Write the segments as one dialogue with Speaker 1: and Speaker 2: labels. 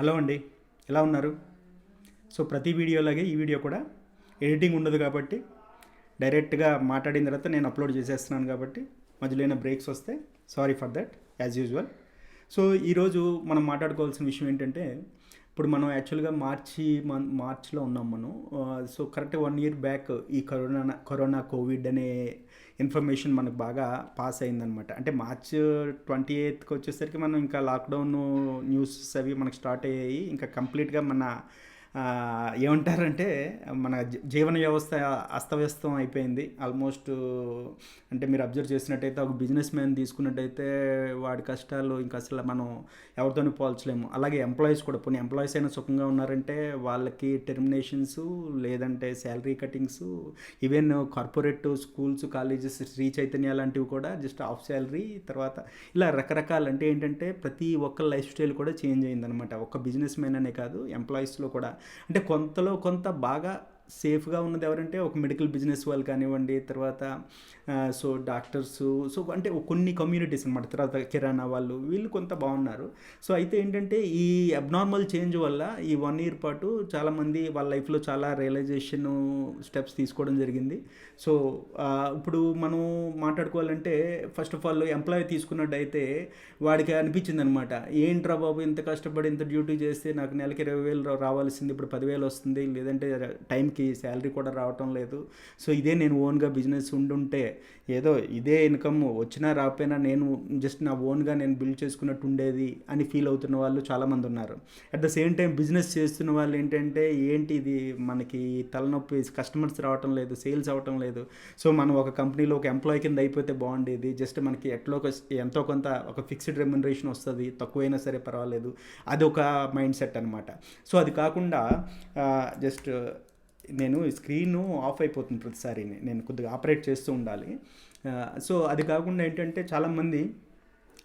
Speaker 1: Hello అండి. ఎలా ఉన్నారు? సో ప్రతి వీడియోలాగే ఈ వీడియో కూడా ఎడిటింగ్ ఉండదు కాబట్టి డైరెక్ట్గా మాట్లాడిన తర్వాత నేను అప్లోడ్ చేసేస్తున్నాను కాబట్టి మధ్యలో ఏమైనా బ్రేక్స్ వస్తే sorry for that as usual. So ఈరోజు మనం మాట్లాడుకోవాల్సిన విషయం ఏంటంటే ఇప్పుడు మనం యాక్చువల్గా మార్చి మన్ మార్చ్లో ఉన్నాం మనం. So correct one year back ఈ కరోనా కరోనా కోవిడ్ అనే ఇన్ఫర్మేషన్ మనకు బాగా పాస్ అయిందనమాట అంటే మార్చ్ ట్వంటీ ఎయిత్కి వచ్చేసరికి మనం ఇంకా లాక్డౌన్ న్యూస్ అవి మనకు స్టార్ట్ అయ్యాయి. ఇంకా కంప్లీట్గా మన ఏమంటారంటే మన జీవన వ్యవస్థ అస్తవ్యస్తం అయిపోయింది. ఆల్మోస్ట్ అంటే మీరు అబ్జర్వ్ చేసినట్టయితే ఒక బిజినెస్ మ్యాన్ తీసుకున్నట్టయితే వాడి కష్టాలు ఇంకా అసలు మనం ఎవరితోనూ పోల్చలేము. అలాగే ఎంప్లాయీస్ కూడా కొన్ని ఎంప్లాయీస్ అయినా సుఖంగా ఉన్నారంటే వాళ్ళకి టెర్మినేషన్స్ లేదంటే salary cuttings even corporate schools colleges Shri Chaitanya లాంటివి కూడా జస్ట్ ఆఫ్ శాలరీ తర్వాత ఇలా రకరకాలు అంటే ఏంటంటే ప్రతి ఒక్క లైఫ్ స్టైల్ కూడా చేంజ్ అయిందనమాట ఒక్క బిజినెస్ మ్యాన్ అనే కాదు ఎంప్లాయీస్లో కూడా అంటే కొంతలో కొంత బాగా సేఫ్గా ఉన్నది ఎవరంటే ఒక మెడికల్ బిజినెస్ వాళ్ళు కానివ్వండి తర్వాత సో డాక్టర్స్ సో అంటే కొన్ని కమ్యూనిటీస్ అనమాట తర్వాత కిరాణా వాళ్ళు వీళ్ళు కొంత బాగున్నారు. సో అయితే ఏంటంటే ఈ అబ్నార్మల్ చేంజ్ వల్ల ఈ వన్ ఇయర్ పాటు చాలామంది వాళ్ళ లైఫ్లో చాలా రియలైజేషన్ స్టెప్స్ తీసుకోవడం జరిగింది. సో ఇప్పుడు మనం మాట్లాడుకోవాలంటే ఫస్ట్ ఆఫ్ ఆల్ ఎంప్లాయీ తీసుకున్నట్టయితే వాడికి అనిపించింది అనమాట ఏంట్రా బాబు ఇంత కష్టపడి ఇంత డ్యూటీ చేస్తే నాకు నెలకి ఇరవై వేలు రావాల్సింది ఇప్పుడు పదివేలు వస్తుంది. లేదంటే టైంకి శాలరీ కూడా రావటం లేదు. సో ఇదే నేను ఓన్గా బిజినెస్ ఉండుంటే ఏదో ఇదే ఇన్కమ్ వచ్చినా రాకపోయినా నేను జస్ట్ నా ఓన్గా నేను బిల్డ్ చేసుకున్నట్టు ఉండేది అని ఫీల్ అవుతున్న వాళ్ళు చాలామంది ఉన్నారు. At the same time business చేస్తున్న వాళ్ళు ఏంటంటే ఏంటి ఇది మనకి తలనొప్పి కస్టమర్స్ రావటం లేదు సేల్స్ అవ్వటం లేదు. సో మనం ఒక కంపెనీలో ఒక ఎంప్లాయీ కింద అయిపోతే బాగుండేది. జస్ట్ మనకి ఎట్లో ఎంతో కొంత ఒక ఫిక్స్డ్ రెమ్యునరేషన్ వస్తుంది తక్కువైనా సరే పర్వాలేదు. అది ఒక మైండ్ సెట్ అనమాట సో అది కాకుండా జస్ట్ నేను స్క్రీన్ ఆఫ్ అయిపోతుంది ప్రతిసారి. నేను కొద్దిగా ఆపరేట్ చేస్తూ ఉండాలి. సో అది కాకుండా ఏంటంటే చాలామంది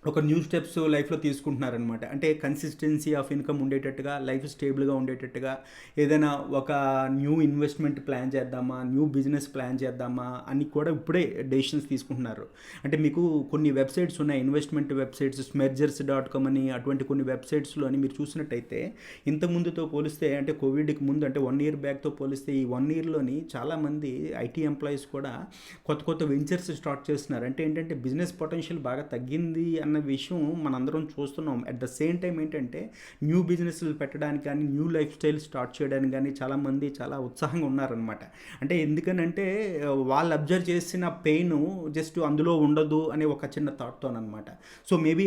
Speaker 1: ఒక న్యూ స్టెప్స్ లైఫ్లో తీసుకుంటున్నారనమాట అంటే కన్సిస్టెన్సీ ఆఫ్ ఇన్కమ్ ఉండేటట్టుగా లైఫ్ స్టేబుల్గా ఉండేటట్టుగా ఏదైనా ఒక న్యూ ఇన్వెస్ట్మెంట్ ప్లాన్ చేద్దామా న్యూ బిజినెస్ ప్లాన్ చేద్దామా అని కూడా ఇప్పుడే డెసిషన్స్ తీసుకుంటున్నారు. అంటే మీకు కొన్ని వెబ్సైట్స్ ఉన్నాయి investment websites Smergers dot com అని అటువంటి కొన్ని వెబ్సైట్స్లోని మీరు చూసినట్టయితే ఇంతకుముందుతో పోలిస్తే అంటే కోవిడ్కి ముందు అంటే వన్ ఇయర్ బ్యాక్తో పోలిస్తే ఈ వన్ ఇయర్లోని చాలామంది ఐటీ ఎంప్లాయీస్ కూడా కొత్త కొత్త వెంచర్స్ స్టార్ట్ చేస్తున్నారు. అంటే ఏంటంటే బిజినెస్ పొటెన్షియల్ బాగా తగ్గింది అన్న విషయం మనందరం చూస్తున్నాం. అట్ ద సేమ్ టైం ఏంటంటే న్యూ బిజినెస్లు పెట్టడానికి కానీ న్యూ లైఫ్ స్టైల్ స్టార్ట్ చేయడానికి కానీ చాలామంది చాలా ఉత్సాహంగా ఉన్నారనమాట అంటే ఎందుకనంటే వాళ్ళు అబ్జర్వ్ చేసిన పెయిన్ జస్ట్ అందులో ఉండదు అనే ఒక చిన్న థాట్తో అనమాట సో మేబీ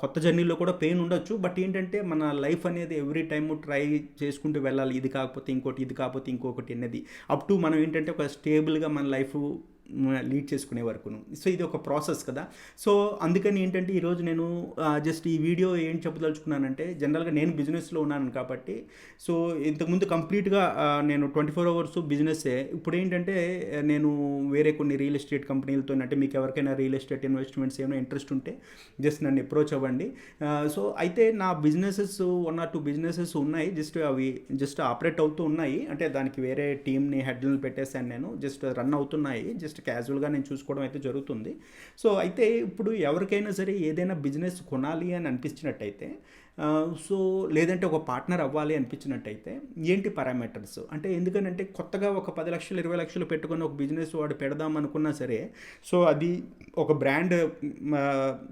Speaker 1: కొత్త జర్నీలో కూడా పెయిన్ ఉండొచ్చు. బట్ ఏంటంటే మన లైఫ్ అనేది ఎవ్రీ టైము ట్రై చేసుకుంటూ వెళ్ళాలి. ఇది కాకపోతే ఇంకోటి ఇది కాకపోతే ఇంకొకటి అనేది. అప్ టు మనం ఏంటంటే ఒక స్టేబుల్గా మన లైఫ్ లీడ్ చేసుకునే వరకును. సో ఇది ఒక ప్రాసెస్ కదా. సో అందుకని ఏంటంటే ఈరోజు నేను జస్ట్ ఈ వీడియో ఏం చెప్పదలుచుకున్నానంటే జనరల్గా నేను బిజినెస్లో ఉన్నాను కాబట్టి సో ఇంతకుముందు కంప్లీట్గా నేను ట్వంటీ ఫోర్ అవర్స్ బిజినెస్సే ఇప్పుడు ఏంటంటే నేను వేరే కొన్ని రియల్ ఎస్టేట్ కంపెనీలతో అంటే మీకు ఎవరికైనా రియల్ ఎస్టేట్ ఇన్వెస్ట్మెంట్స్ ఏమైనా ఇంట్రెస్ట్ ఉంటే జస్ట్ నన్ను అప్రోచ్ అవ్వండి. సో అయితే నా businesses one or two businesses ఉన్నాయి. జస్ట్ అవి జస్ట్ ఆపరేట్ అవుతూ ఉన్నాయి. అంటే దానికి వేరే టీమ్ని హెడ్లను పెట్టేశాను నేను. జస్ట్ రన్ అవుతున్నాయి. జస్ట్ క్యాజువల్గా నేను చూసుకోవడం అయితే జరుగుతుంది. సో అయితే ఇప్పుడు ఎవరికైనా సరే ఏదైనా బిజినెస్ కొనాలి అని అనిపించినట్టయితే సో లేదంటే ఒక పార్ట్నర్ అవ్వాలి అనిపించినట్టయితే ఏంటి పారామీటర్స్? అంటే ఎందుకనంటే కొత్తగా ఒక పది లక్షలు ఇరవై లక్షలు పెట్టుకొని ఒక బిజినెస్ వాడు పెడదాం అనుకున్నా సరే సో అది ఒక బ్రాండ్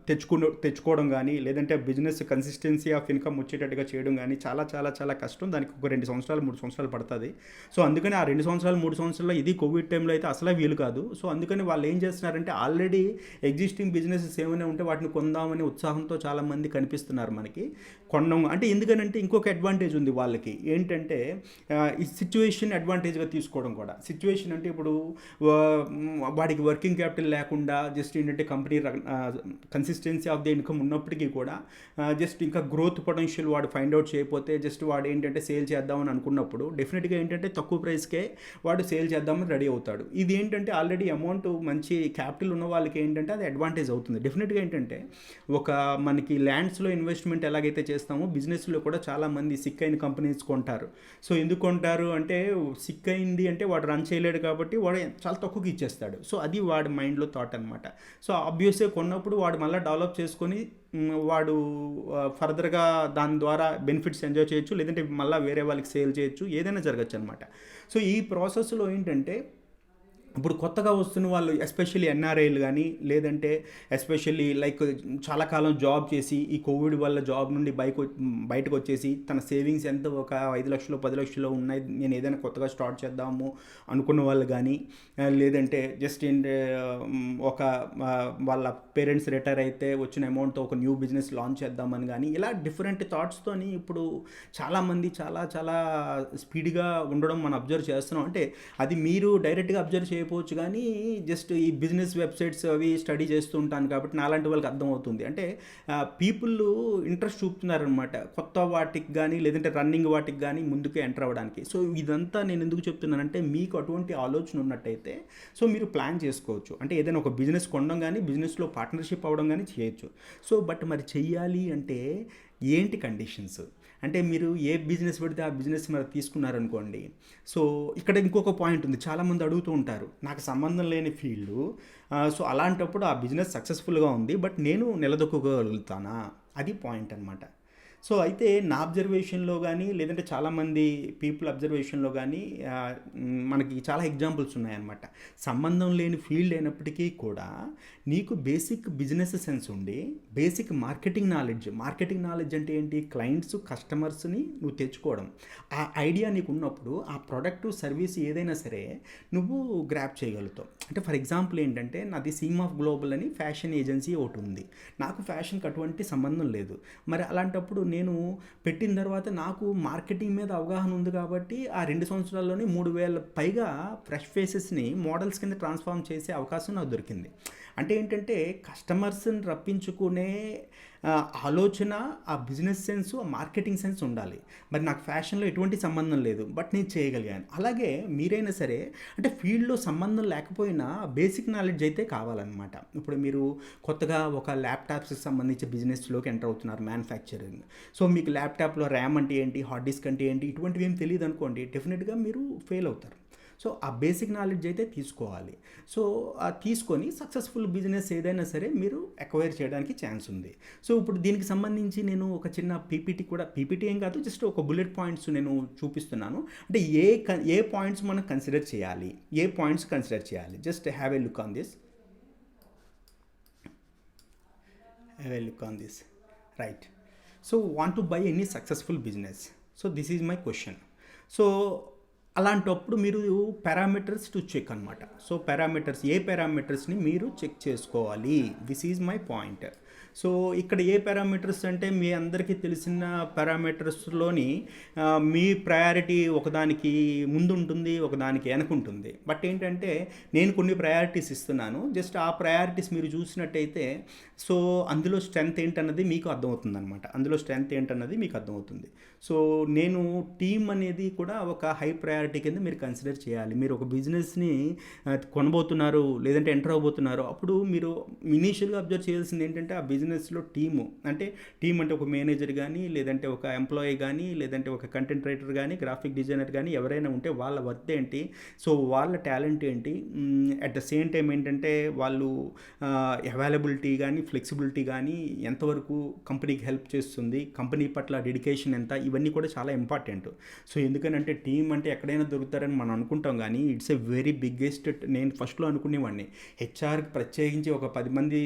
Speaker 1: తెచ్చుకుని తెచ్చుకోవడం కానీ లేదంటే బిజినెస్ కన్సిస్టెన్సీ ఆఫ్ ఇన్కమ్ వచ్చేటట్టుగా చేయడం కానీ చాలా చాలా చాలా కష్టం. దానికి ఒక రెండు సంవత్సరాలు మూడు సంవత్సరాలు పడుతుంది. సో అందుకని ఆ రెండు సంవత్సరాలు మూడు సంవత్సరాలు ఇది కోవిడ్ టైంలో అయితే అసలే వీలు కాదు. సో అందుకని వాళ్ళు ఏం చేస్తున్నారంటే ఆల్రెడీ ఎగ్జిస్టింగ్ బిజినెసెస్ ఏమైనా ఉంటే వాటిని కొందామని ఉత్సాహంతో చాలామంది కనిపిస్తున్నారు మనకి. కొనడం అంటే ఎందుకనంటే ఇంకొక అడ్వాంటేజ్ ఉంది వాళ్ళకి. ఏంటంటే ఈ సిచ్యువేషన్ అడ్వాంటేజ్గా తీసుకోవడం కూడా. సిచ్యువేషన్ అంటే ఇప్పుడు వాడికి వర్కింగ్ క్యాపిటల్ లేకుండా జస్ట్ ఏంటంటే company consistency of the income ఉన్నప్పటికీ కూడా జస్ట్ ఇంకా గ్రోత్ పొటెన్షియల్ వాడు ఫైండ్ అవుట్ చేయకపోతే జస్ట్ వాడు ఏంటంటే సేల్ చేద్దామని అనుకున్నప్పుడు డెఫినెట్గా ఏంటంటే తక్కువ ప్రైస్కే వాడు సేల్ చేద్దామని రెడీ అవుతాడు. ఇది ఏంటంటే ఆల్రెడీ అమౌంట్ మంచి క్యాపిటల్ ఉన్న వాళ్ళకి ఏంటంటే అది అడ్వాంటేజ్ అవుతుంది. డెఫినెట్గా ఏంటంటే ఒక మనకి ల్యాండ్స్లో ఇన్వెస్ట్మెంట్ ఎలాగైతే చేస్తామో బిజినెస్లో కూడా చాలామంది సిక్ అయిన కంపెనీస్ కొంటారు. సో ఎందుకు కొంటారు అంటే సిక్ అయింది అంటే వాడు రన్ చేయలేడు కాబట్టి వాడు చాలా తక్కువకి ఇచ్చేస్తాడు. సో అది వాడి మైండ్లో థాట్ అనమాట సో ఆబ్వియస్గా కొన్నప్పుడు వాడు మళ్ళీ డెవలప్ చేసుకొని వాడు ఫర్దర్గా దాని ద్వారా బెనిఫిట్స్ ఎంజాయ్ చేయొచ్చు లేదంటే మళ్ళీ వేరే వాళ్ళకి సేల్ చేయొచ్చు ఏదైనా జరగచ్చు అనమాట సో ఈ ప్రాసెస్లో ఏంటంటే ఇప్పుడు కొత్తగా వస్తున్న వాళ్ళు ఎస్పెషల్లీ ఎన్ఆర్ఐలు కానీ లేదంటే ఎస్పెషల్లీ లైక్ చాలా కాలం జాబ్ చేసి ఈ కోవిడ్ వల్ల జాబ్ నుండి బైక్ బయటకు వచ్చేసి తన సేవింగ్స్ ఎంత ఒక ఐదు లక్షలు పది లక్షలు ఉన్నాయి నేను ఏదైనా కొత్తగా స్టార్ట్ చేద్దాము అనుకున్న వాళ్ళు కానీ లేదంటే జస్ట్ ఒక వాళ్ళ పేరెంట్స్ రిటైర్ అయితే వచ్చిన అమౌంట్తో ఒక న్యూ బిజినెస్ లాంచ్ చేద్దామని కానీ ఇలా డిఫరెంట్ థాట్స్తోని ఇప్పుడు చాలామంది చాలా చాలా స్పీడ్గా ఉండడం మనం అబ్జర్వ్ చేస్తున్నాం. అంటే అది మీరు డైరెక్ట్గా అబ్జర్వ్ అయిపోవచ్చు కానీ జస్ట్ ఈ బిజినెస్ వెబ్సైట్స్ అవి స్టడీ చేస్తూ ఉంటాను కాబట్టి నాలాంటి వాళ్ళకి అర్థమవుతుంది. అంటే పీపుల్ ఇంట్రెస్ట్ చూపుతున్నారనమాట కొత్త వాటికి కానీ లేదంటే రన్నింగ్ వాటికి కానీ ముందుకు ఎంటర్ అవ్వడానికి. సో ఇదంతా నేను ఎందుకు చెప్తున్నానంటే మీకు అటువంటి ఆలోచన ఉన్నట్టయితే సో మీరు ప్లాన్ చేసుకోవచ్చు. అంటే ఏదైనా ఒక బిజినెస్ కొనడం కానీ బిజినెస్లో పార్ట్నర్షిప్ అవ్వడం కానీ చేయొచ్చు. సో బట్ మరి చెయ్యాలి అంటే ఏంటి కండిషన్స్? అంటే మీరు ఏ బిజినెస్ పెడితే ఆ బిజినెస్ మరి తీసుకున్నారనుకోండి. సో ఇక్కడ ఇంకొక పాయింట్ ఉంది. చాలామంది అడుగుతూ ఉంటారు. నాకు సంబంధం లేని ఫీల్డ్. సో అలాంటప్పుడు ఆ బిజినెస్ సక్సెస్ఫుల్గా ఉంది. బట్ నేను నిలదొక్కగలుగుతానా అది పాయింట్ అనమాట సో అయితే నా అబ్జర్వేషన్లో కానీ లేదంటే చాలామంది పీపుల్ అబ్జర్వేషన్లో కానీ మనకి చాలా ఎగ్జాంపుల్స్ ఉన్నాయన్నమాట. సంబంధం లేని ఫీల్డ్ అయినప్పటికీ కూడా నీకు బేసిక్ బిజినెస్ సెన్స్ ఉండి basic marketing knowledge marketing knowledge అంటే ఏంటి? క్లయింట్స్ కస్టమర్స్ని నువ్వు తెచ్చుకోవడం. ఆ ఐడియా నీకు ఉన్నప్పుడు ఆ ప్రోడక్ట్ సర్వీస్ ఏదైనా సరే నువ్వు గ్రాప్ చేయగలుగుతావు. అంటే ఫర్ ఎగ్జాంపుల్ ఏంటంటే నాది సీమ్ ఆఫ్ గ్లోబల్ అని ఫ్యాషన్ ఏజెన్సీ ఒకటి ఉంది. నాకు ఫ్యాషన్కి అటువంటి సంబంధం లేదు. మరి అలాంటప్పుడు నేను పెట్టిన తర్వాత నాకు మార్కెటింగ్ మీద అవగాహన ఉంది కాబట్టి ఆ రెండు సంవత్సరాల్లోనే మూడు వేల పైగా ఫ్రెష్ ఫేసెస్ని మోడల్స్ కింద ట్రాన్స్ఫార్మ్ చేసే అవకాశం నాకు దొరికింది. అంటే ఏంటంటే కస్టమర్స్ని రప్పించుకునే ఆలోచన ఆ బిజినెస్ సెన్స్ ఆ మార్కెటింగ్ సెన్స్ ఉండాలి. మరి నాకు ఫ్యాషన్లో ఎటువంటి సంబంధం లేదు బట్ నేను చేయగలిగాను. అలాగే మీరైనా సరే అంటే ఫీల్డ్లో సంబంధం లేకపోయినా బేసిక్ నాలెడ్జ్ అయితే కావాలన్నమాట. ఇప్పుడు మీరు కొత్తగా ఒక ల్యాప్టాప్స్కి సంబంధించి బిజినెస్లోకి ఎంటర్ అవుతున్నారు మ్యానుఫ్యాక్చరింగ్. సో మీకు ల్యాప్టాప్లో ర్యామ్ అంటే ఏంటి హార్డ్ డిస్క్ అంటే ఏంటి ఇటువంటివి ఏం తెలియదు అనుకోండి డెఫినెట్గా మీరు ఫెయిల్ అవుతారు. సో ఆ బేసిక్ నాలెడ్జ్ అయితే తీసుకోవాలి. సో తీసుకొని సక్సెస్ఫుల్ బిజినెస్ ఏదైనా సరే మీరు ఎక్వైర్ చేయడానికి ఛాన్స్ ఉంది. సో ఇప్పుడు దీనికి సంబంధించి నేను ఒక చిన్న పీపీటీ కూడా పీపీటీ ఏం కాదు జస్ట్ ఒక బుల్లెట్ పాయింట్స్ నేను చూపిస్తున్నాను. అంటే ఏ క- ఏ పాయింట్స్ మనం కన్సిడర్ చేయాలి? ఏ పాయింట్స్ కన్సిడర్ చేయాలి? Just have a look on this. Have a look on this. Right. So want to buy any successful business. So this is my question. So అలాంటప్పుడు మీరు పారామీటర్స్ టు చెక్ అనమాట so parameters ఏ పారామీటర్స్ని మీరు check చేసుకోవాలి? This is my point so ఇక్కడ ఏ parameters అంటే మీ అందరికీ తెలిసిన పారామీటర్స్లోని మీ ప్రయారిటీ ఒకదానికి ముందు ఉంటుంది ఒకదానికి వెనక ఉంటుంది బట్ ఏంటంటే నేను కొన్ని ప్రయారిటీస్ ఇస్తున్నాను. జస్ట్ ఆ ప్రయారిటీస్ మీరు చూసినట్టయితే సో అందులో స్ట్రెంగ్త్ ఏంటన్నది మీకు అర్థమవుతుంది అనమాట అందులో స్ట్రెంగ్త్ ఏంటన్నది మీకు అర్థమవుతుంది. సో నేను టీమ్ అనేది కూడా ఒక హై ప్రయారిటీ కింద మీరు కన్సిడర్ చేయాలి. మీరు ఒక బిజినెస్ని కొనబోతున్నారు లేదంటే ఎంటర్ అవబోతున్నారు అప్పుడు మీరు ఇనీషియల్గా అబ్జర్వ్ చేయాల్సింది ఏంటంటే ఆ బిజినెస్లో టీము. అంటే టీం అంటే ఒక మేనేజర్ కానీ లేదంటే ఒక ఎంప్లాయీ కానీ లేదంటే ఒక కంటెంట్ రైటర్ కానీ గ్రాఫిక్ డిజైనర్ కానీ ఎవరైనా ఉంటే వాళ్ళ వర్త్ ఏంటి? సో వాళ్ళ టాలెంట్ ఏంటి? అట్ ద సేమ్ టైం ఏంటంటే వాళ్ళు అవైలబిలిటీ కానీ ఫ్లెక్సిబిలిటీ కానీ ఎంతవరకు కంపెనీకి హెల్ప్ చేస్తుంది? కంపెనీ పట్ల డెడికేషన్ ఎంత? ఇవన్నీ కూడా చాలా ఇంపార్టెంట్. సో ఎందుకనంటే టీం అంటే ఎక్కడైనా దొరుకుతారని మనం అనుకుంటాం కానీ ఇట్స్ ఎ వెరీ బిగ్గెస్ట్ నేను ఫస్ట్లో అనుకునేవాడిని. హెచ్ఆర్కి ప్రత్యేకించి ఒక పది మంది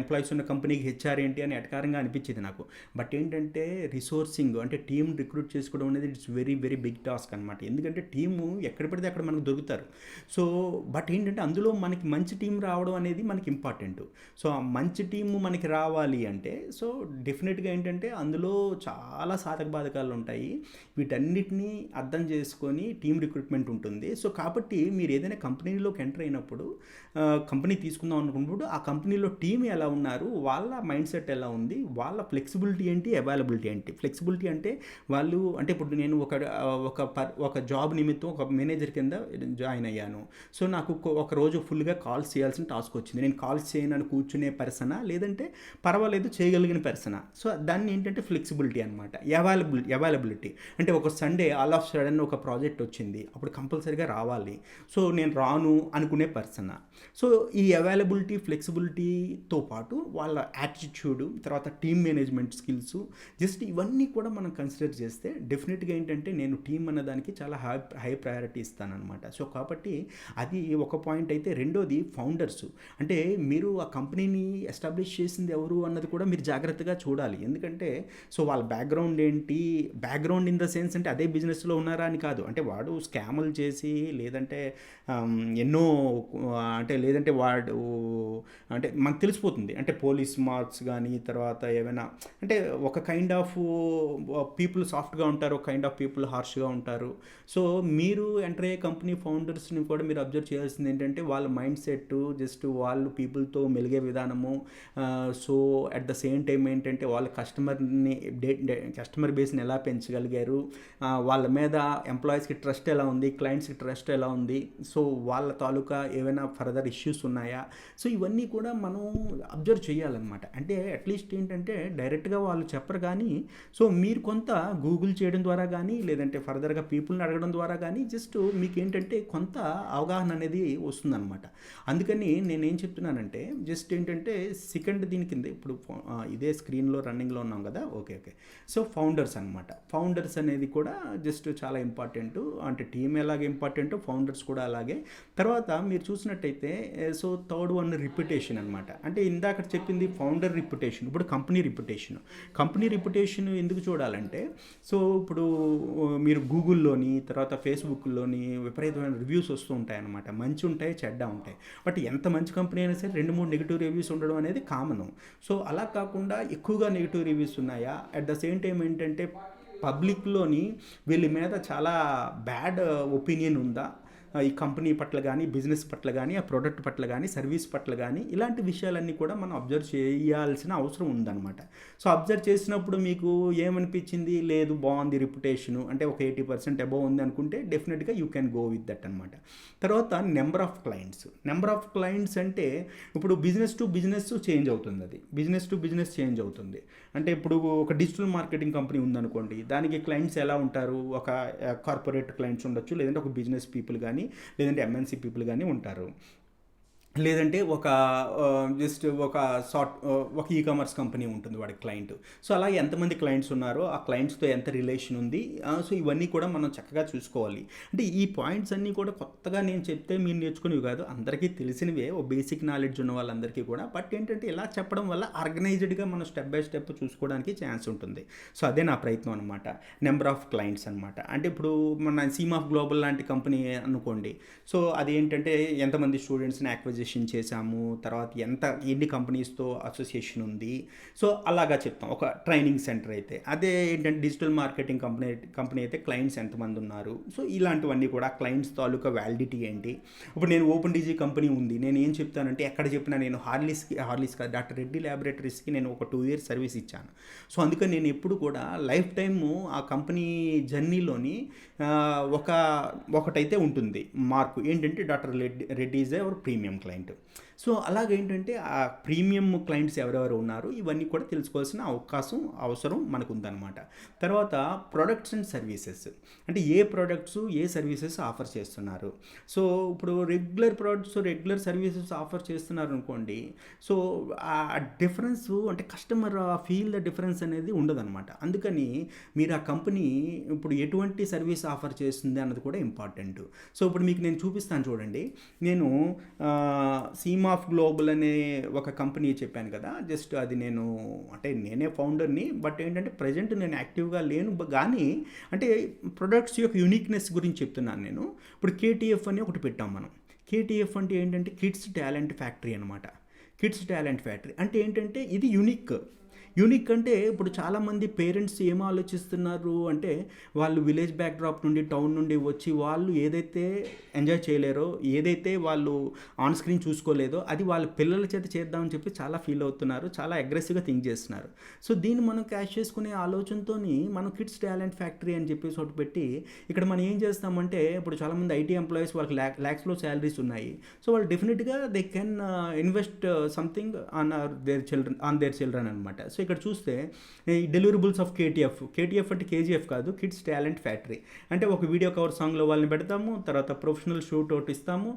Speaker 1: ఎంప్లాయీస్ ఉన్న కంపెనీకి హెచ్ఆర్ ఏంటి అని ఎటకారంగా అనిపించింది నాకు. బట్ ఏంటంటే రిసోర్సింగ్ అంటే టీం రిక్రూట్ చేసుకోవడం అనేది it's very very big task అనమాట ఎందుకంటే టీము ఎక్కడ పడితే అక్కడ మనకు దొరుకుతారు. సో బట్ ఏంటంటే అందులో మనకి మంచి టీం రావడం అనేది మనకి ఇంపార్టెంట్. సో ఆ మంచి టీము మనకి రావాలి అంటే సో డెఫినెట్గా ఏంటంటే అందులో చాలా సాధక బాధకాలు ఉంటాయి వీటన్నిటినీ అర్థం చేసుకొని టీం రిక్రూట్మెంట్ ఉంటుంది. సో కాబట్టి మీరు ఏదైనా కంపెనీలోకి ఎంటర్ అయినప్పుడు కంపెనీ తీసుకుందాం అనుకున్నప్పుడు ఆ కంపెనీలో టీం ఎలా ఉన్నారు వాళ్ళ మైండ్ సెట్ ఎలా ఉంది వాళ్ళ ఫ్లెక్సిబిలిటీ ఏంటి అవైలబిలిటీ ఏంటి? ఫ్లెక్సిబిలిటీ అంటే వాళ్ళు అంటే ఇప్పుడు నేను ఒక ఒక పర్ ఒక జాబ్ నిమిత్తం ఒక మేనేజర్ కింద జాయిన్ అయ్యాను. సో నాకు ఒక- రోజు ఫుల్గా కాల్స్ చేయాల్సిన టాస్క్ వచ్చింది. నేను కాల్స్ చేయనని కూర్చునే పర్సనా లేదంటే పర్వాలేదు చేయగలిగిన పర్సనా? సో దాన్ని ఏంటంటే ఫ్లెక్సిబిలిటీ అనమాట అవైలబిలిటీ. అవైలబిలిటీ అంటే ఒక సండే ఆల్ ఆఫ్ సడన్ ఒక ప్రాజెక్ట్ వచ్చింది. అప్పుడు కంపల్సరీగా రావాలి. సో నేను రాను అనుకునే పర్సన్ సో ఈ అవైలబిలిటీ ఫ్లెక్సిబిలిటీతో పాటు వాళ్ళ యాటిట్యూడ్ తర్వాత టీమ్ మేనేజ్మెంట్ స్కిల్స్ జస్ట్ ఇవన్నీ కూడా మనం కన్సిడర్ చేస్తే డెఫినెట్గా ఏంటంటే నేను టీమ్ అన్నదానికి చాలా హై హై ప్రయారిటీ ఇస్తానన్నమాట. సో కాబట్టి అది ఒక పాయింట్ అయితే. రెండోది ఫౌండర్స్ అంటే మీరు ఆ కంపెనీని ఎస్టాబ్లిష్ చేసింది ఎవరు అన్నది కూడా మీరు జాగ్రత్తగా చూడాలి. ఎందుకంటే సో వాళ్ళ బ్యాక్గ్రౌండ్ ఏంటి? బ్యాక్గ్రౌండ్ ఇన్ ద సెన్స్ అంటే అదే బిజినెస్లో ఉన్నారా అని కాదు. అంటే వాడు స్కాములు చేసి లేదంటే um, ఎన్నో అంటే లేదంటే వాడు అంటే మనకు తెలిసిపోతుంది. అంటే పోలీస్ మార్క్స్ కానీ తర్వాత ఏమైనా అంటే ఒక కైండ్ ఆఫ్ పీపుల్ సాఫ్ట్గా ఉంటారు ఒక కైండ్ ఆఫ్ పీపుల్ హార్ష్గా ఉంటారు. సో మీరు ఎంటర్ అయ్యే కంపెనీ ఫౌండర్స్ని కూడా మీరు అబ్జర్వ్ చేయాల్సింది ఏంటంటే వాళ్ళ మైండ్ సెట్ జస్ట్ వాళ్ళు పీపుల్తో మెలిగే విధానము. So at the same time ఏంటంటే వాళ్ళ కస్టమర్ని కస్టమర్ బేస్ని ఎలా పెంచగలిగారు? వాళ్ళ మీద ఎంప్లాయీస్కి ట్రస్ట్ ఎలా ఉంది? క్లయింట్స్కి ట్రస్ట్ ఎలా ఉంది? సో వాళ్ళ తాలూకా ఏవైనా ఫర్దర్ ఇష్యూస్ ఉన్నాయా? సో ఇవన్నీ కూడా మనం అబ్జర్వ్ చేయాలన్నమాట. అంటే అట్లీస్ట్ ఏంటంటే డైరెక్ట్గా వాళ్ళు చెప్పరు కానీ సో మీరు కొంత గూగుల్ చేయడం ద్వారా కానీ లేదంటే ఫర్దర్గా పీపుల్ని అడగడం ద్వారా కానీ జస్ట్ మీకు ఏంటంటే కొంత అవగాహన అనేది వస్తుందన్నమాట. అందుకని నేనేం చెప్తున్నానంటే జస్ట్ ఏంటంటే సెకండ్ దీని కింద ఇప్పుడు ఇదే స్క్రీన్లో రన్నింగ్లో ఉన్నాం కదా? Okay okay. సో ఫౌండర్స్ అనమాట ఫౌండర్స్ అనేది కూడా జస్ట్ చాలా ఇంపార్టెంట్. అంటే టీం ఎలాగే ఇంపార్టెంటో ఫౌండర్స్ కూడా అలాగే. తర్వాత మీరు చూసినట్టయితే సో థర్డ్ వన్ రిప్యుటేషన్ అనమాట అంటే ఇందాక చెప్పింది ఫౌండర్ రిప్యుటేషన్ ఇప్పుడు కంపెనీ రిప్యుటేషన్. కంపెనీ రిప్యుటేషన్ ఎందుకు చూడాలంటే సో ఇప్పుడు మీరు గూగుల్లోని తర్వాత ఫేస్బుక్లోని విపరీతమైన రివ్యూస్ వస్తూ ఉంటాయి అనమాట మంచి ఉంటాయి చెడ్డ ఉంటాయి. బట్ ఎంత మంచి కంపెనీ అయినా సరే రెండు మూడు నెగిటివ్ రివ్యూస్ ఉండడం అనేది కామన్. సో అలా కాకుండా ఎక్కువగా నెగిటివ్ రివ్యూస్ ఉన్నాయా? అట్ ద సేమ్ టైం ఏంటంటే పబ్లిక్లోని వీళ్ళ మీద చాలా బ్యాడ్ ఒపీనియన్ ఉందా? ఈ కంపెనీ పట్ల కానీ బిజినెస్ పట్ల కానీ ఆ ప్రోడక్ట్ పట్ల కానీ సర్వీస్ పట్ల కానీ ఇలాంటి విషయాలన్నీ కూడా మనం అబ్జర్వ్ చేయాల్సిన అవసరం ఉందన్నమాట. సో అబ్జర్వ్ చేసినప్పుడు మీకు ఏమనిపించింది? లేదు బాగుంది రిప్యుటేషను. అంటే ఒక ఎయిటీ పర్సెంట్ అబోవ్ ఉంది అనుకుంటే డెఫినెట్గా you can go with that అనమాట తర్వాత number of clients. Number of clients అంటే ఇప్పుడు బిజినెస్ టు బిజినెస్ చేంజ్ అవుతుంది అది. బిజినెస్ టు బిజినెస్ చేంజ్ అవుతుంది. అంటే ఇప్పుడు ఒక డిజిటల్ మార్కెటింగ్ కంపెనీ ఉందనుకోండి దానికి క్లయింట్స్ ఎలా ఉంటారు? ఒక కార్పొరేట్ క్లయింట్స్ ఉండొచ్చు లేదంటే ఒక బిజినెస్ పీపుల్ కానీ లేదంటే ఎంఎన్సీ పీపుల్ కానీ ఉంటారు. లేదంటే ఒక జస్ట్ ఒక సాఫ్ట్ ఒక ఈ కామర్స్ కంపెనీ ఉంటుంది వాడి క్లయింట్ సో అలా ఎంతమంది క్లయింట్స్ ఉన్నారో ఆ క్లయింట్స్తో ఎంత రిలేషన్ ఉంది సో ఇవన్నీ కూడా మనం చక్కగా చూసుకోవాలి. అంటే ఈ పాయింట్స్ అన్నీ కూడా కొత్తగా నేను చెప్తే మీరు నేర్చుకునేవి కాదు అందరికీ తెలిసినవే ఓ బేసిక్ నాలెడ్జ్ ఉన్న వాళ్ళందరికీ కూడా. బట్ ఏంటంటే ఇలా చెప్పడం వల్ల ఆర్గనైజ్డ్గా మనం స్టెప్ బై స్టెప్ చూసుకోవడానికి ఛాన్స్ ఉంటుంది. సో అదే నా ప్రయత్నం అనమాట నెంబర్ ఆఫ్ క్లయింట్స్ అనమాట అంటే ఇప్పుడు మన సీమ్ ఆఫ్ గ్లోబల్ లాంటి కంపెనీ అనుకోండి సో అది ఏంటంటే ఎంతమంది స్టూడెంట్స్ని యాక్విజిషన్ చేశాము తర్వాత ఎంత ఎన్ని కంపెనీస్తో అసోసియేషన్ ఉంది. సో అలాగా చెప్తాం. ఒక ట్రైనింగ్ సెంటర్ అయితే. అదే ఏంటంటే డిజిటల్ మార్కెటింగ్ కంపెనీ కంపెనీ అయితే క్లయింట్స్ ఎంతమంది ఉన్నారు. సో ఇలాంటివన్నీ కూడా క్లయింట్స్ తాలూకా వ్యాలిడిటీ ఏంటి? ఇప్పుడు నేను ఓపెన్ డీజీ కంపెనీ ఉంది. నేను ఏం చెప్తానంటే ఎక్కడ చెప్పినా నేను హార్లీస్కి హార్లీస్ కాదు డాక్టర్ రెడ్డి ల్యాబొరేటరీస్కి నేను ఒక టూ ఇయర్స్ సర్వీస్ ఇచ్చాను. సో అందుకని నేను ఎప్పుడు కూడా లైఫ్ టైము ఆ కంపెనీ జర్నీలోని ఒక ఒకటైతే ఉంటుంది మార్కు. ఏంటంటే doctor Reddy Reddy is our premium client point so అలాగేంటంటే ఆ ప్రీమియం క్లయింట్స్ ఎవరెవరు ఉన్నారు ఇవన్నీ కూడా తెలుసుకోవాల్సిన అవకాశం అవసరం మనకు ఉందన్నమాట తర్వాత ప్రొడక్ట్స్ అండ్ సర్వీసెస్. అంటే ఏ ప్రొడక్ట్స్ ఏ సర్వీసెస్ ఆఫర్ చేస్తున్నారు? సో ఇప్పుడు regular products regular services offer చేస్తున్నారు అనుకోండి సో ఆ డిఫరెన్స్ అంటే కస్టమర్ ఫీల్ ద డిఫరెన్స్ అనేది ఉండదన్నమాట. అందుకని మీరు ఆ కంపెనీ ఇప్పుడు ఎటువంటి సర్వీస్ ఆఫర్ చేస్తుంది అన్నది కూడా ఇంపార్టెంట్. సో ఇప్పుడు మీకు నేను చూపిస్తాను చూడండి. నేను సీమ ఆఫ్ గ్లోబల్ అనే ఒక కంపెనీ చెప్పాను కదా. జస్ట్ అది నేను అంటే నేనే ఫౌండర్ని బట్ ఏంటంటే ప్రజెంట్ నేను యాక్టివ్గా లేను. కానీ అంటే ప్రొడక్ట్స్ యొక్క యూనిక్నెస్ గురించి చెప్తున్నాను నేను. ఇప్పుడు కేటీఎఫ్ అని ఒకటి పెట్టాం మనం. కేటీఎఫ్ అంటే ఏంటంటే కిడ్స్ టాలెంట్ ఫ్యాక్టరీ అనమాట కిడ్స్ టాలెంట్ ఫ్యాక్టరీ అంటే ఏంటంటే ఇది యునిక్ యూనిక్ అంటే ఇప్పుడు చాలామంది పేరెంట్స్ ఏం ఆలోచిస్తున్నారు అంటే వాళ్ళు విలేజ్ బ్యాక్డ్రాప్ నుండి టౌన్ నుండి వచ్చి వాళ్ళు ఏదైతే ఎంజాయ్ చేయలేరో ఏదైతే వాళ్ళు ఆన్ స్క్రీన్ చూసుకోలేదో అది వాళ్ళ పిల్లల చేత చేద్దామని చెప్పి చాలా ఫీల్ అవుతున్నారు చాలా అగ్రెసివ్గా థింక్ చేస్తున్నారు. సో దీన్ని మనం క్యాష్ చేసుకునే ఆలోచనతో మనం కిడ్స్ టాలెంట్ ఫ్యాక్టరీ అని చెప్పేసి ఒకటి పెట్టి ఇక్కడ మనం ఏం చేస్తామంటే ఇప్పుడు చాలామంది ఐటీ ఎంప్లాయీస్ వాళ్ళకి ల్యాక్ ల్యాక్స్లో శాలరీస్ ఉన్నాయి. సో వాళ్ళు డెఫినెట్గా they can invest something on or their children on their children అనమాట సో ఇక్కడ చూస్తే డెలివరబుల్స్ ఆఫ్ కేటీఎఫ్ కేటీఎఫ్ అంటే కేజీఎఫ్ కాదు కిడ్స్ టాలెంట్ ఫ్యాక్టరీ అంటే ఒక వీడియో కవర్ సాంగ్లో వాళ్ళని పెడతాము తర్వాత ప్రొఫెషనల్ షూట్ ఒకటి ఇస్తాము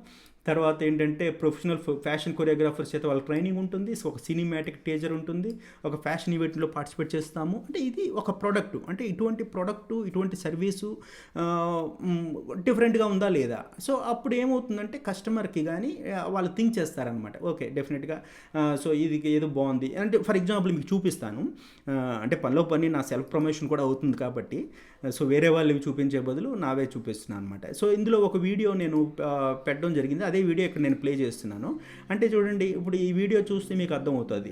Speaker 1: తర్వాత ఏంటంటే ప్రొఫెషనల్ ఫ్యాషన్ కొరియోగ్రాఫర్స్ చేత వాళ్ళ ట్రైనింగ్ ఉంటుంది. సో ఒక సినిమాటిక్ టేజర్ ఉంటుంది. ఒక ఫ్యాషన్ ఈవెంట్లో పార్టిసిపేట్ చేస్తాము. అంటే ఇది ఒక ప్రోడక్ట్ అంటే ఇటువంటి ప్రోడక్ట్ ఇటువంటి సర్వీసు డిఫరెంట్గా ఉందా లేదా? సో అప్పుడు ఏమవుతుందంటే కస్టమర్కి కానీ వాళ్ళు థింక్ చేస్తారనమాట ఓకే డెఫినెట్గా సో ఇది ఏదో బాగుంది. అంటే ఫర్ ఎగ్జాంపుల్ మీకు చూపిస్తాను. అంటే పనిలో పని నా సెల్ఫ్ ప్రమోషన్ కూడా అవుతుంది కాబట్టి Uh, సో వేరే వాళ్ళవి చూపించే బదులు నావే చూపిస్తున్నాను అనమాట సో ఇందులో ఒక వీడియో నేను uh, పెట్టడం జరిగింది. అదే వీడియో ఇక్కడ నేను ప్లే చేస్తున్నాను. అంటే చూడండి ఇప్పుడు ఈ వీడియో చూస్తే మీకు అర్థమవుతుంది.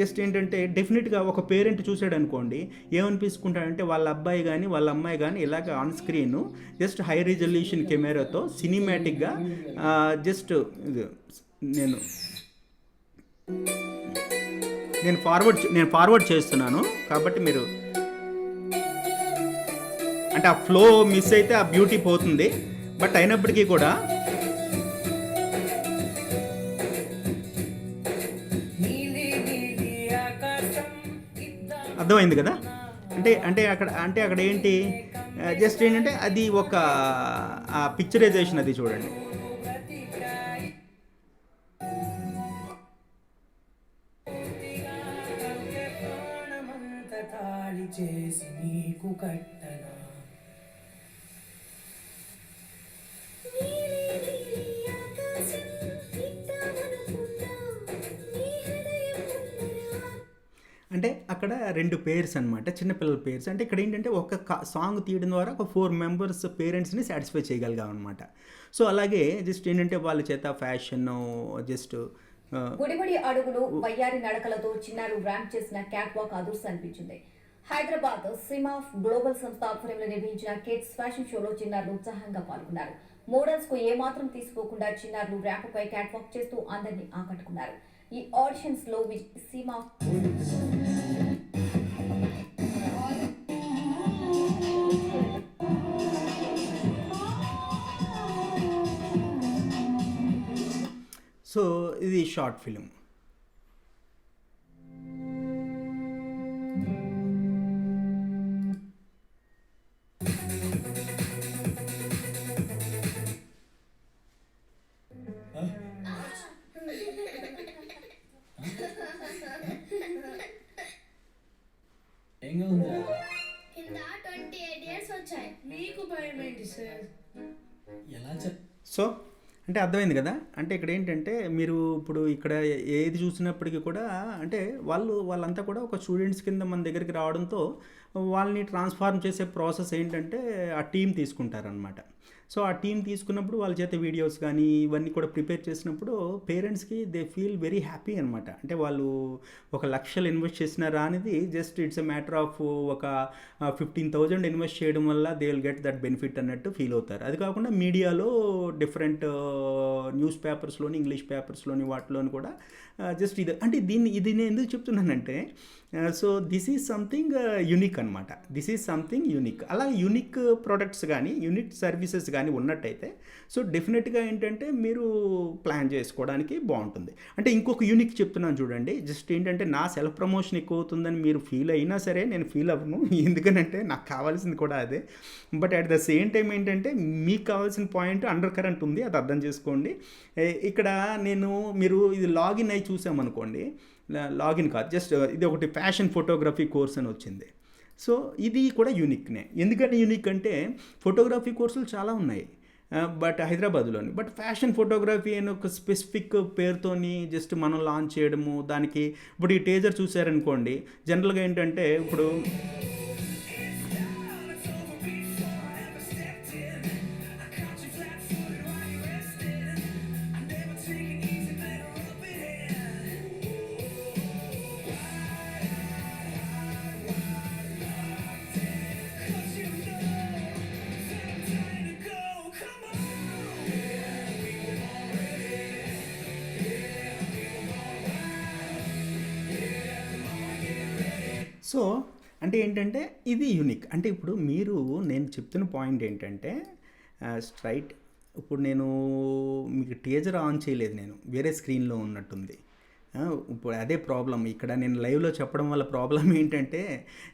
Speaker 1: జస్ట్ uh, ఏంటంటే డెఫినెట్గా ఒక పేరెంట్ చూసాడు అనుకోండి ఏమనిపించుకుంటాడంటే వాళ్ళ అబ్బాయి కానీ వాళ్ళ అమ్మాయి కానీ ఇలాగ on screen just high resolution కెమెరాతో సినిమాటిక్గా జస్ట్ నేను నేను ఫార్వర్డ్ నేను ఫార్వర్డ్ చేస్తున్నాను. కాబట్టి మీరు అంటే ఆ ఫ్లో మిస్ అయితే ఆ బ్యూటీ పోతుంది. బట్ అయినప్పటికీ కూడా అర్థమైంది కదా? అంటే అంటే అక్కడ అంటే అక్కడ ఏంటి? జస్ట్ ఏంటంటే అది ఒక ఆ పిక్చరైజేషన్ అది చూడండి.
Speaker 2: చేసి నీకు
Speaker 1: కట్టగా రెండు పేర్స్ అనమాట చిన్నపిల్లల పేర్స్ అంటే ఇక్కడ ఏంటంటే ఒక సాంగ్ తీయడం ద్వారా ఒక ఫోర్ మెంబర్స్ పేరెంట్స్ని సాటిస్ఫై చేయగలిగాం అనమాట సో అలాగే జస్ట్ ఏంటంటే వాళ్ళ చేత ఫ్యాషన్ జస్ట్
Speaker 3: గుడిబడి అడుగులు వయ్యారి నడకలతో చిన్నారు ర్యాంప్ చేసిన క్యాట్ వాక్ అదుర్స్ అనిపించింది. హైదరాబాద్ సిమాఫ్ గ్లోబల్ సంస్థ ఆధ్వర్యంలో నిర్వహించిన కిడ్స్ ఫ్యాషన్ షోలో చిన్నారులు ఉత్సాహంగా పాల్గొన్నారు. మోడల్స్కు ఏమాత్రం తీసుకోకుండా చిన్నారులు ర్యాంప్ పై క్యాట్ వాక్ చేస్తూ అందరినీ ఆకట్టుకున్నారు. ఈ ఆడిషన్స్లో సిమ్ సిమాఫ్
Speaker 1: సో ఇది షార్ట్ ఫిలిం. అర్థమైంది కదా? అంటే ఇక్కడ ఏంటంటే మీరు ఇప్పుడు ఇక్కడ ఏది చూసినప్పటికీ కూడా అంటే వాళ్ళు వాళ్ళంతా కూడా ఒక స్టూడెంట్స్ కింద మన దగ్గరికి రావడంతో వాళ్ళని ట్రాన్స్ఫార్మ్ చేసే ప్రాసెస్ ఏంటంటే ఆ టీం తీసుకుంటారనమాట సో ఆ టీం తీసుకున్నప్పుడు వాళ్ళ చేత వీడియోస్ కానీ ఇవన్నీ కూడా ప్రిపేర్ చేసినప్పుడు పేరెంట్స్కి దే ఫీల్ వెరీ హ్యాపీ అనమాట అంటే వాళ్ళు ఒక లక్షలు ఇన్వెస్ట్ చేసినారా అనేది just it's a matter of ఒక ఫిఫ్టీన్ థౌజండ్ ఇన్వెస్ట్ చేయడం వల్ల they will get that benefit అన్నట్టు ఫీల్ అవుతారు. అది కాకుండా మీడియాలో డిఫరెంట్ న్యూస్ పేపర్స్లోని ఇంగ్లీష్ పేపర్స్లోని వాటిలోని కూడా జస్ట్ ఇది. అంటే దీన్ని ఇది నేను ఎందుకు చెప్తున్నానంటే so this is something unique అనమాట దిస్ ఈజ్ సంథింగ్ యునిక్ అలా యునిక్ ప్రోడక్ట్స్ కానీ యూనిక్ సర్వీసెస్ కానీ ఉన్నట్టయితే సో డెఫినెట్గా ఏంటంటే మీరు ప్లాన్ చేసుకోవడానికి బాగుంటుంది. అంటే ఇంకొక యూనిక్ చెప్తున్నాను చూడండి. జస్ట్ ఏంటంటే నా సెల్ఫ్ ప్రమోషన్ ఎక్కువ అవుతుందని మీరు ఫీల్ అయినా సరే నేను ఫీల్ అవ్వను. ఎందుకనంటే నాకు కావాల్సింది కూడా అదే. But at the same time ఏంటంటే మీకు కావాల్సిన పాయింట్ అండర్ కరెంట్ ఉంది అది అర్థం చేసుకోండి. ఇక్కడ నేను మీరు ఇది లాగిన్ అయి చూసామనుకోండి లాగిన్ కాదు జస్ట్ ఇది ఒకటి ఫ్యాషన్ ఫోటోగ్రఫీ కోర్స్ అని వచ్చింది. సో ఇది కూడా యూనిక్నే. ఎందుకంటే యూనిక్ అంటే ఫోటోగ్రఫీ కోర్సులు చాలా ఉన్నాయి బట్ హైదరాబాద్లోని. బట్ ఫ్యాషన్ ఫోటోగ్రఫీ అని ఒక స్పెసిఫిక్ పేరుతోని జస్ట్ మనం లాంచ్ చేయడము దానికి ఇప్పుడు ఈ టేజర్ చూసారనుకోండి జనరల్గా ఏంటంటే ఇప్పుడు సో అంటే ఏంటంటే ఇది యూనిక్. అంటే ఇప్పుడు మీరు నేను చెప్తున్న పాయింట్ ఏంటంటే స్ట్రైట్ ఇప్పుడు నేను మీకు టీజర్ ఆన్ చేయలేదు నేను వేరే స్క్రీన్లో ఉన్నట్టుంది. ఇప్పుడు అదే ప్రాబ్లం ఇక్కడ నేను లైవ్లో చెప్పడం వల్ల ప్రాబ్లం ఏంటంటే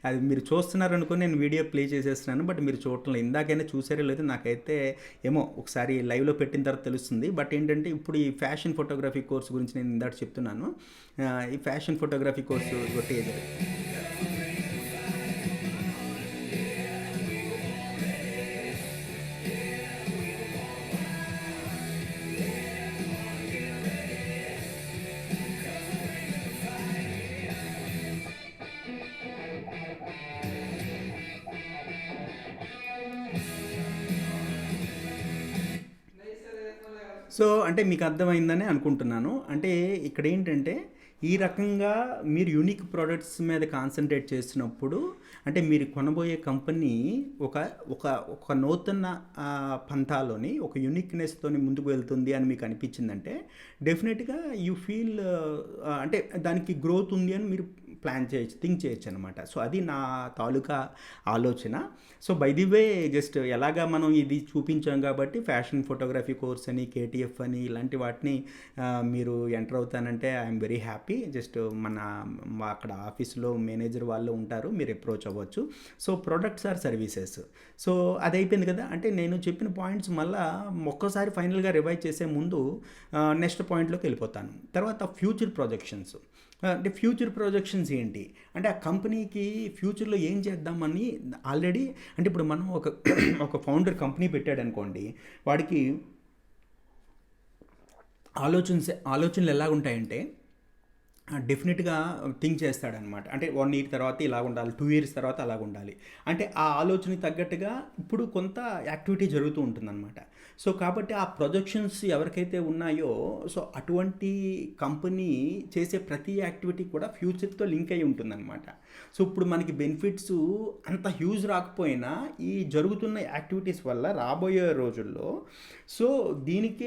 Speaker 1: అది మీరు చూస్తున్నారనుకో నేను వీడియో ప్లే చేసేస్తున్నాను బట్ మీరు చూడటం ఇందాకైనా చూసారో లేదో నాకైతే ఏమో ఒకసారి లైవ్లో పెట్టిన తర్వాత తెలుస్తుంది. బట్ ఏంటంటే ఇప్పుడు ఈ ఫ్యాషన్ ఫోటోగ్రఫీ కోర్స్ గురించి నేను ఇందాక చెప్తున్నాను. ఈ fashion photography course teaser. So అంటే మీకు అర్థమైందని అనుకుంటున్నాను. అంటే ఇక్కడ ఏంటంటే ఈ రకంగా మీరు యూనిక్ ప్రోడక్ట్స్ మీద కాన్సన్ట్రేట్ చేసినప్పుడు అంటే మీరు కొనబోయే కంపెనీ ఒక ఒక ఒక నూతన పంథాలోని ఒక యూనిక్నెస్తోని ముందుకు వెళ్తుంది అని మీకు అనిపించిందంటే డెఫినెట్గా యూ ఫీల్ అంటే దానికి గ్రోత్ ఉంది అని మీరు ప్లాన్ చేయొచ్చు థింక్ చేయొచ్చు అనమాట సో అది నా తాలూకా ఆలోచన. So by the way just ఎలాగా మనం ఇది చూపించాం కాబట్టి ఫ్యాషన్ ఫోటోగ్రఫీ కోర్స్ అని కేటీఎఫ్ అని ఇలాంటి వాటిని మీరు ఎంటర్ అవుతానంటే ఐఎమ్ వెరీ హ్యాపీ. జస్ట్ మన అక్కడ ఆఫీస్లో మేనేజర్ వాళ్ళు ఉంటారు మీరు అప్రోచ్ అవ్వచ్చు. So products or services. So అది అయిపోయింది కదా. అంటే నేను చెప్పిన పాయింట్స్ మళ్ళా ఒక్కసారి ఫైనల్గా రివైజ్ చేసే ముందు నెక్స్ట్ పాయింట్లోకి వెళ్ళిపోతాను. తర్వాత ఫ్యూచర్ ప్రొజెక్షన్స్. అంటే ఫ్యూచర్ ప్రొజెక్షన్స్ ఏంటి? అంటే ఆ కంపెనీకి ఫ్యూచర్లో ఏం చేద్దామని ఆల్రెడీ అంటే ఇప్పుడు మనం ఒక ఒక ఫౌండర్ కంపెనీ పెట్టాడు అనుకోండి వాడికి ఆలోచన ఆలోచనలు ఎలా ఉంటాయంటే డెఫినెట్గా థింక్ చేస్తాడనమాట. అంటే వన్ ఇయర్ తర్వాత ఇలా ఉండాలి టూ ఇయర్స్ తర్వాత అలాగ ఉండాలి అంటే ఆ ఆలోచనకి తగ్గట్టుగా ఇప్పుడు కొంత యాక్టివిటీ జరుగుతూ ఉంటుందన్నమాట. సో కాబట్టి ఆ ప్రొజెక్షన్స్ ఎవరికైతే ఉన్నాయో సో అటువంటి కంపెనీ చేసే ప్రతి యాక్టివిటీ కూడా ఫ్యూచర్తో లింక్ అయి ఉంటుందన్నమాట. సో ఇప్పుడు మనకి బెనిఫిట్స్ అంత హ్యూజ్ రాకపోయినా ఈ జరుగుతున్న యాక్టివిటీస్ వల్ల రాబోయే రోజుల్లో సో దీనికి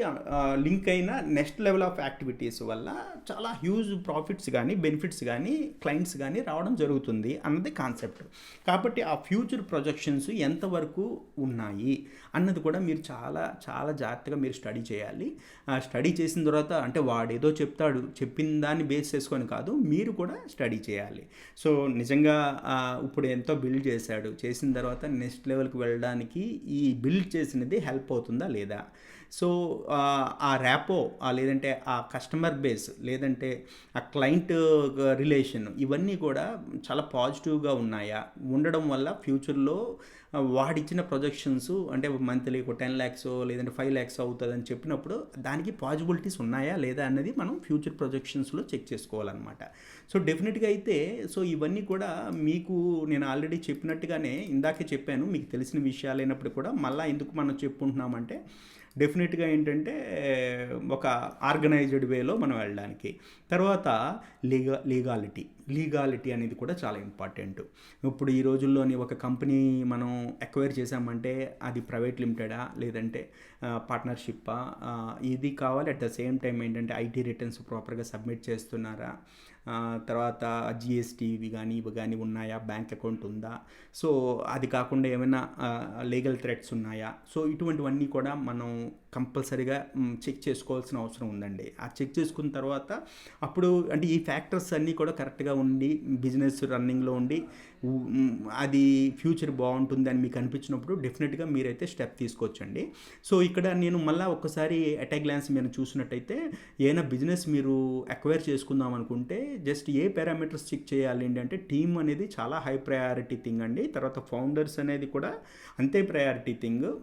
Speaker 1: లింక్ అయిన నెక్స్ట్ లెవెల్ ఆఫ్ యాక్టివిటీస్ వల్ల చాలా హ్యూజ్ ప్రాఫిట్స్ కానీ బెనిఫిట్స్ కానీ క్లయింట్స్ కానీ రావడం జరుగుతుంది అన్నది కాన్సెప్ట్ కాబట్టి ఆ ఫ్యూచర్ ప్రొజెక్షన్స్ ఎంతవరకు ఉన్నాయి అన్నది కూడా మీరు చాలా చాలా జాగ్రత్తగా మీరు స్టడీ చేయాలి. స్టడీ చేసిన తర్వాత అంటే వాడు ఏదో చెప్తాడు చెప్పిన దాన్ని బేస్ చేసుకొని కాదు మీరు కూడా స్టడీ చేయాలి. సో నిజంగా ఇప్పుడు ఎంతో బిల్డ్ చేశాడు. చేసిన తర్వాత నెక్స్ట్ లెవెల్కి వెళ్ళడానికి ఈ బిల్డ్ చేసినది హెల్ప్ అవుతుందా లేదా? సో ఆ, ర్యాపో లేదంటే ఆ కస్టమర్ బేస్ లేదంటే ఆ క్లయింట్ రిలేషన్ ఇవన్నీ కూడా చాలా పాజిటివ్గా ఉన్నాయా? ఉండడం వల్ల ఫ్యూచర్లో వాడిచ్చిన ప్రొజెక్షన్స్ అంటే మంత్లీ ఒక టెన్ ల్యాక్స్ లేదంటే ఫైవ్ ల్యాక్స్ అవుతుందని చెప్పినప్పుడు దానికి పాజిబిలిటీస్ ఉన్నాయా లేదా అన్నది మనం ఫ్యూచర్ ప్రొజెక్షన్స్లో చెక్ చేసుకోవాలన్నమాట. సో డెఫినెట్గా అయితే సో ఇవన్నీ కూడా మీకు నేను ఆల్రెడీ చెప్పినట్టుగానే ఇందాకే చెప్పాను మీకు తెలిసిన విషయాలైనప్పుడు కూడా మళ్ళీ ఎందుకు మనం చెప్పుకుంటున్నామంటే డెఫినెట్గా ఏంటంటే ఒక ఆర్గనైజ్డ్ వేలో మనం వెళ్ళడానికి. తర్వాత లీగా లీగాలిటీ. లీగాలిటీ అనేది కూడా చాలా ఇంపార్టెంట్. ఇప్పుడు ఈ రోజుల్లోని ఒక కంపెనీ మనం ఎక్వైర్ చేసామంటే అది ప్రైవేట్ లిమిటెడా? లేదంటే పార్ట్నర్షిప్పా? ఇది కావాలి. అట్ ద సేమ్ టైం ఏంటంటే ఐటీ రిటర్న్స్ ప్రాపర్గా సబ్మిట్ చేస్తున్నారా? తర్వాత జిఎస్టీ ఇవి కానీ ఇవి కానీ ఉన్నాయా? బ్యాంక్ అకౌంట్ ఉందా? సో అది కాకుండా ఏమైనా లీగల్ థ్రెట్స్ ఉన్నాయా? సో ఇటువంటివన్నీ కూడా మనం కంపల్సరీగా చెక్ చేసుకోవాల్సిన అవసరం ఉందండి. ఆ చెక్ చేసుకున్న తర్వాత అప్పుడు అంటే ఈ ఫ్యాక్టర్స్ అన్నీ కూడా కరెక్ట్గా ఉండి బిజినెస్ రన్నింగ్లో ఉండి అది ఫ్యూచర్ బాగుంటుంది అని మీకు అనిపించినప్పుడు డెఫినెట్గా మీరైతే స్టెప్ తీసుకోవచ్చండి. సో ఇక్కడ నేను మళ్ళీ ఒక్కసారి అట్ గ్లాన్స్ మీరు చూసినట్టయితే ఏదైనా బిజినెస్ మీరు అక్వైర్ చేసుకుందాం అనుకుంటే జస్ట్ ఏ పారామీటర్స్ చెక్ చేయాలి అంటే టీమ్ అనేది చాలా హై ప్రయారిటీ థింగ్ అండి. తర్వాత ఫౌండర్స్ అనేది కూడా అంతే ప్రయారిటీ థింగ్.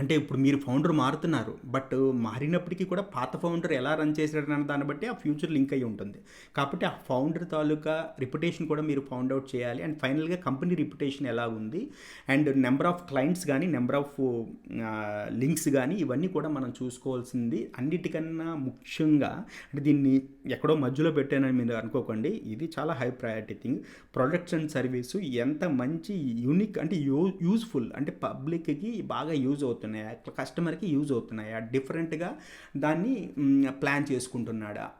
Speaker 1: అంటే ఇప్పుడు మీరు ఫౌండర్ మారుతున్నారు బట్ మారినప్పటికీ కూడా పాత ఫౌండర్ ఎలా రన్ చేశాడన్న దాన్ని బట్టి ఆ ఫ్యూచర్ లింక్ అయి ఉంటుంది. కాబట్టి ఆ ఫౌండర్ తాలూకా రిప్యుటేషన్ కూడా మీరు ఫౌండ్ అవుట్ చేయాలి. అండ్ ఫైనల్గా కంపెనీ రిప్యుటేషన్ ఎలా ఉంది? అండ్ నెంబర్ ఆఫ్ క్లయింట్స్ కానీ నెంబర్ ఆఫ్ లింక్స్ కానీ ఇవన్నీ కూడా మనం చూసుకోవాల్సింది అన్నిటికన్నా ముఖ్యంగా అంటే దీన్ని ఎక్కడో మధ్యలో పెట్టానని మీరు అనుకోకండి. ఇది చాలా high priority thing products and service ఎంత మంచి యూనిక్ అంటే యూ యూజ్ఫుల్ అంటే పబ్లిక్కి బాగా యూజ్ అవుతుంది అవుతున్నాయా. కస్టమర్కి యూజ్ అవుతున్నాయా. డిఫరెంట్గా దాన్ని ప్లాన్ చేసుకుంటున్నాడా?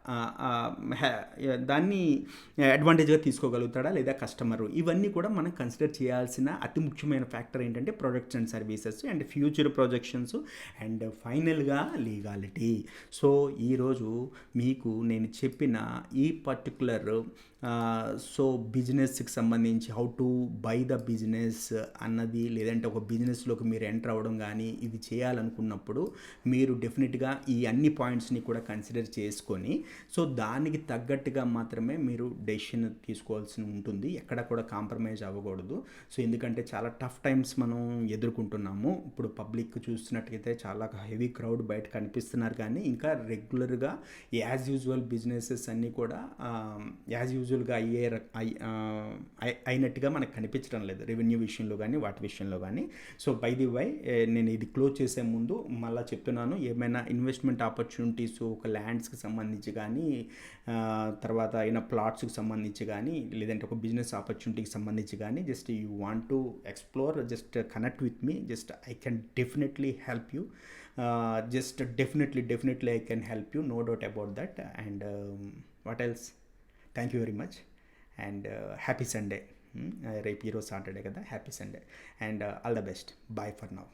Speaker 1: హ్యా- దాన్ని అడ్వాంటేజ్గా తీసుకోగలుగుతాడా లేదా కస్టమర్? ఇవన్నీ కూడా మనం కన్సిడర్ చేయాల్సిన అతి ముఖ్యమైన ఫ్యాక్టర్ ఏంటంటే products and services and future projections and ఫైనల్గా లీగాలిటీ. సో ఈరోజు మీకు నేను చెప్పిన ఈ పర్టికులర్ సో బిజినెస్కి సంబంధించి how to buy the business అన్నది లేదంటే ఒక బిజినెస్లోకి మీరు ఎంటర్ అవ్వడం కానీ ఇది చేయాలనుకున్నప్పుడు మీరు డెఫినెట్గా ఈ అన్ని పాయింట్స్ని కూడా కన్సిడర్ చేసుకొని సో దానికి తగ్గట్టుగా మాత్రమే మీరు డెసిషన్ తీసుకోవాల్సి ఉంటుంది. ఎక్కడ కూడా కాంప్రమైజ్ అవ్వకూడదు. సో ఎందుకంటే చాలా టఫ్ టైమ్స్ మనం ఎదుర్కొంటున్నాము. ఇప్పుడు పబ్లిక్ చూస్తున్నట్టయితే చాలా హెవీ క్రౌడ్ బయట కనిపిస్తున్నారు కానీ ఇంకా రెగ్యులర్గా యాజ్ యూజువల్ బిజినెసెస్ అన్నీ కూడా యాజ్ యూజువల్గా అయ్యే అయినట్టుగా మనకు కనిపించడం లేదు. రెవెన్యూ విషయంలో కానీ వాటి విషయంలో కానీ సో బై ది వై నేను ఇది క్లోజ్ చేసే ముందు మళ్ళీ చెప్తున్నాను ఏమైనా ఇన్వెస్ట్మెంట్ ఆపర్చునిటీస్ ఒక ల్యాండ్స్కి సంబంధించి కానీ తర్వాత అయిన ప్లాట్స్కి సంబంధించి కానీ లేదంటే ఒక బిజినెస్ ఆపర్చునిటీకి సంబంధించి కానీ just you want to explore just connect with me just I can definitely help you. Just definitely definitely I can help you no doubt about that. And what else? Thank you very much and happy Sunday రేపు ఈరోజు Saturday కదా. Happy Sunday and all the best bye for now